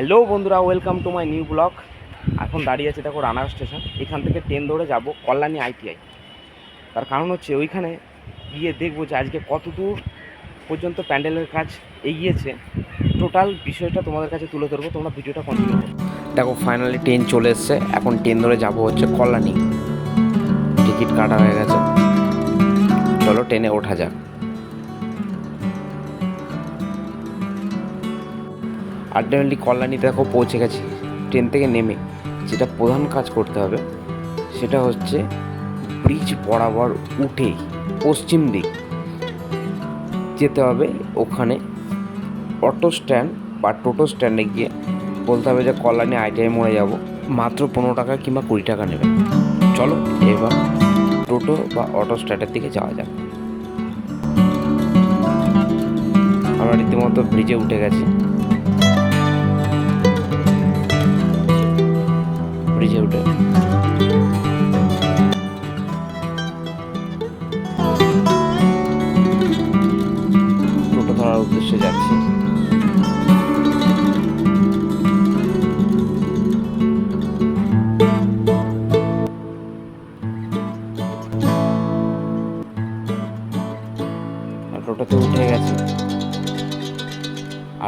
Hello বন্ধুরা, welcome to my new blog. এখন দাঁড়িয়ে আছে দেখো রানার স্টেশন। এখান থেকে ট্রেন ধরে যাব কল্যাণী আইটিআই তার কারণ হচ্ছে ওইখানে গিয়ে দেখব যে আজকে কত দূর পর্যন্ত প্যান্ডেলের কাজ এগিয়েছে। টোটাল বিষয়টা তোমাদের কাছে তুলে ধরবো, তোমরা ভিডিওটা কন্টিনিউ দেখো ফাইনালি ট্রেন চলে এসছে। এখন ট্রেন ধরে যাব হচ্ছে কল্যাণী। টিকিট কাটা হয়ে গেছে। চলো ট্রেনে ওঠা যাক। আলটিমেটলি কল্যাণীতে দেখো পৌঁছে গেছি। ট্রেন থেকে নেমে যেটা প্রধান কাজ করতে হবে সেটা হচ্ছে ব্রিজ বরাবর উঠে পশ্চিম দিক যেতে হবে ওখানে অটো স্ট্যান্ড বা টোটো স্ট্যান্ডে গিয়ে বলতে হবে যে কল্যাণী আইটিআই মোড়ে যাব। মাত্র পনেরো টাকা কিংবা কুড়ি টাকা নেবে। চলো এবার টোটো বা অটো স্ট্যান্ডের দিকে যাওয়া যাক। আমরা রীতিমতো ব্রিজে উঠে গেছি।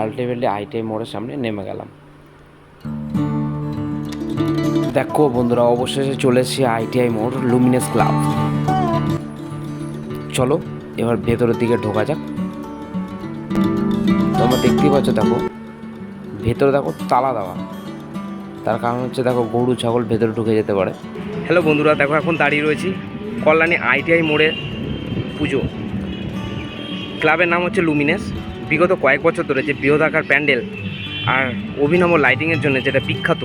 আলটিমেটলি আইটিআই মোড়ের সামনে নেমে গেলাম। দেখো বন্ধুরা, অবশেষে চলে এসেছি আইটিআই মোড় লুমিনাস ক্লাব চলো, এবার ভেতরের দিকে ঢোকা যাক। তোমরা দেখতেই পাচ্ছ, দেখো, ভেতরে দেখো তালা দেওয়া। তার কারণ হচ্ছে, দেখো, গরু, ছাগল ভেতরে ঢুকে যেতে পারে। হ্যালো বন্ধুরা, দেখো, এখন দাঁড়িয়ে রয়েছি কল্যাণী আইটিআই মোড়ে পুজো। ক্লাবের নাম হচ্ছে লুমিনেস বিগত কয়েক বছর ধরে যে বৃহদাকার প্যান্ডেল আর অভিনব লাইটিংয়ের জন্য যেটা বিখ্যাত,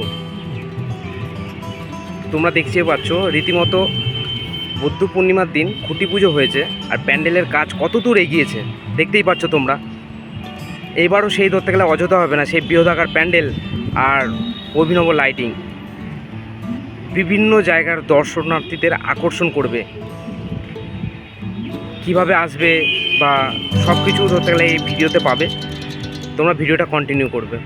তোমরা দেখতে পাচ্ছ রীতিমতো বুদ্ধ পূর্ণিমার দিন খুঁটি পুজো হয়েছে আর প্যান্ডেলের কাজ কত দূর এগিয়েছে, দেখতেই পাচ্ছ তোমরা। এইবারও সেই ধরতে গেলে অযথা হবে না, সেই বৃহদাকার প্যান্ডেল আর অভিনব লাইটিং বিভিন্ন জায়গার দর্শনার্থীদের আকর্ষণ করবে। কীভাবে আসবে বা সব কিছু ধরতে গেলে এই ভিডিওতে পাবে। তোমরা ভিডিওটা কন্টিনিউ করবে।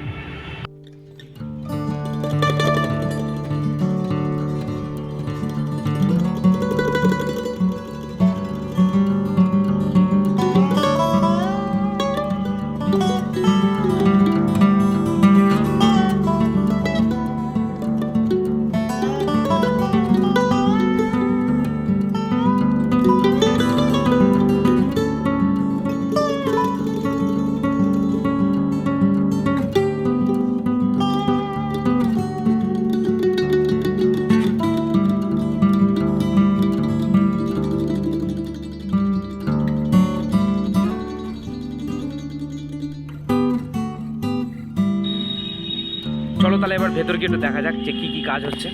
ভেতর গিয়ে একটু দেখা যাক যে কী কী কাজ হচ্ছে।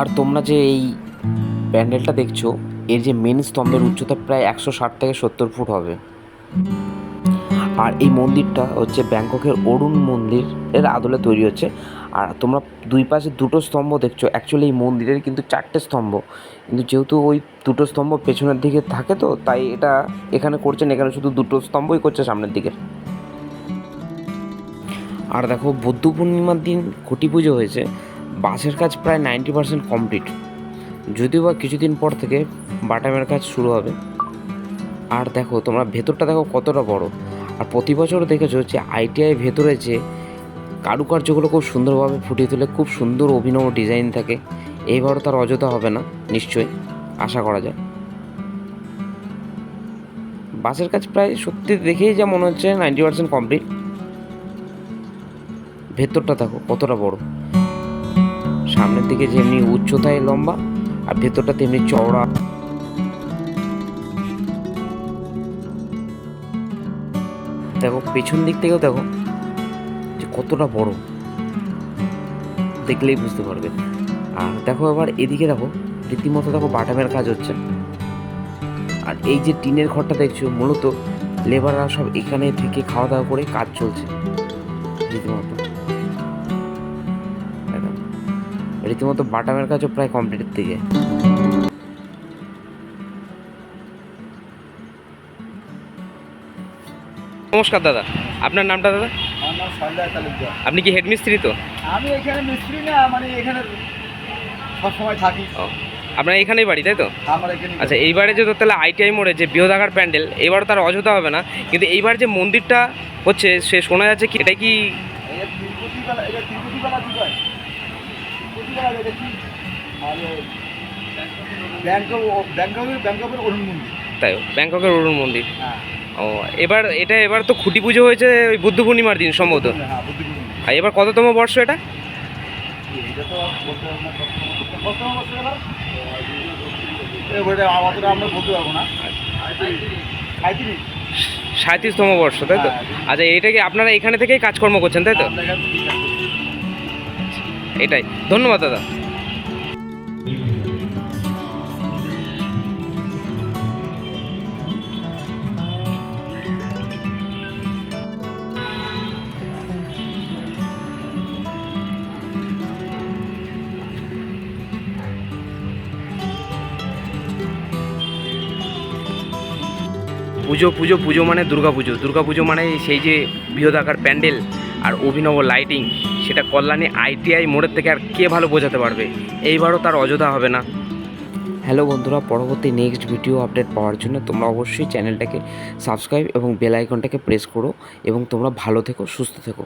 আর তোমরা যে এই প্যান্ডেলটা দেখছ, এর যে মেন স্তম্ভের উচ্চতা প্রায় একশো ষাট থেকে সত্তর ফুট হবে। আর এই মন্দিরটা হচ্ছে ব্যাংককের অরুণ মন্দির এর আদলে তৈরি হচ্ছে। আর তোমরা দুই পাশে দুটো স্তম্ভ দেখছ অ্যাকচুয়ালি এই মন্দিরের কিন্তু চারটে স্তম্ভ। কিন্তু যেহেতু ওই দুটো স্তম্ভ পেছনের দিকে থাকে তো, তাই এটা এখানে করছেন, এখানে শুধু দুটো স্তম্ভই করছে সামনের দিকে। আর দেখো বৌদ্ধ পূর্ণিমার দিন খুঁটি পুজো হয়েছে বাসের কাজ প্রায় নাইনটি পার্সেন্ট কমপ্লিট যদিও বা কিছুদিন পর থেকে বাটামের কাজ শুরু হবে। আর দেখো, তোমরা ভেতরটা দেখো কতটা বড়। আর প্রতি বছর দেখেছ যে আইটিআই ভেতরে যে কারুকার্যগুলো খুব সুন্দরভাবে ফুটিয়ে তোলে, খুব সুন্দর অভিনব ডিজাইন থাকে এইবারও তার অযথা হবে না, নিশ্চয়ই, আশা করা যায়। বাসের কাজ প্রায় সত্যি দেখেই যা মনে হচ্ছে নাইনটি পার্সেন্ট কমপ্লিট ভেতরটা দেখো কতটা বড়। সামনের দিকে যেমনি উচ্চতায় লম্বা, আর ভেতরটা তেমনি চওড়া। দেখো, পেছন দিক থেকেও দেখো যে কতটা বড়। দেখলেই বুঝতে পারবে। আর দেখো এবার এদিকে দেখো, রীতিমতো দেখো বাটামের কাজ হচ্ছে। আর এই যে টিনের ঘরটা দেখছ, মূলত লেবাররা সব এখানে থেকে খাওয়া দাওয়া করে কাজ চলছে। রীতিমতো। রীতিমতো বাটামের কাজও প্রায় কমপ্লিটের দিকে। নমস্কার দাদা আপনার নামটা দাদা? আপনি কি হেড মিস্ত্রি তো? আমি এখানে মিস্ত্রি না মানে এখানে সবসময় থাকি। আপনার এখানেই বাড়ি তাই তো? আচ্ছা এইবারে যে তো তাহলে আইটিআই মোড়ে যে বৃহদাকার প্যান্ডেল এবারও তার অযথা হবে না। কিন্তু এইবার যে মন্দিরটা হচ্ছে সে শোনা যাচ্ছে কি এটা কি আর ব্যাংকক ব্যাংককের ব্যাংককের অরুণ মন্দির। তাই ব্যাংককের অরুণ মন্দির ও এবার এটা এবার তো খুঁটি পুজো হয়েছে ওই বুদ্ধ পূর্ণিমার দিন সম্ভবত। আর এবার কততম বর্ষ এটা? সাঁত্রিশতম বর্ষ তাই তো? হ্যাঁ। আচ্ছা এটা কি আপনারা এখানে থেকেই কাজকর্ম করছেন তাই তো? এটাই। ধন্যবাদ, দাদা। পুজো পুজো পুজো মানে দুর্গা পুজো। দুর্গা পুজো মানে সেই যে বৃহদাকার প্যান্ডেল আর অভিনব লাইটিং সেটা কল্যাণী আইটিআই মোড়ের থেকে আর কে ভালো বোঝাতে পারবে? এইবারও তার অযোধ্যা হবে না। হ্যালো বন্ধুরা, পরবর্তী নেক্সট ভিডিও আপডেট পাওয়ার জন্য তোমরা অবশ্যই চ্যানেলটাকে সাবস্ক্রাইব এবং বেল আইকনটাকে প্রেস করো এবং তোমরা ভালো থেকো, সুস্থ থেকো।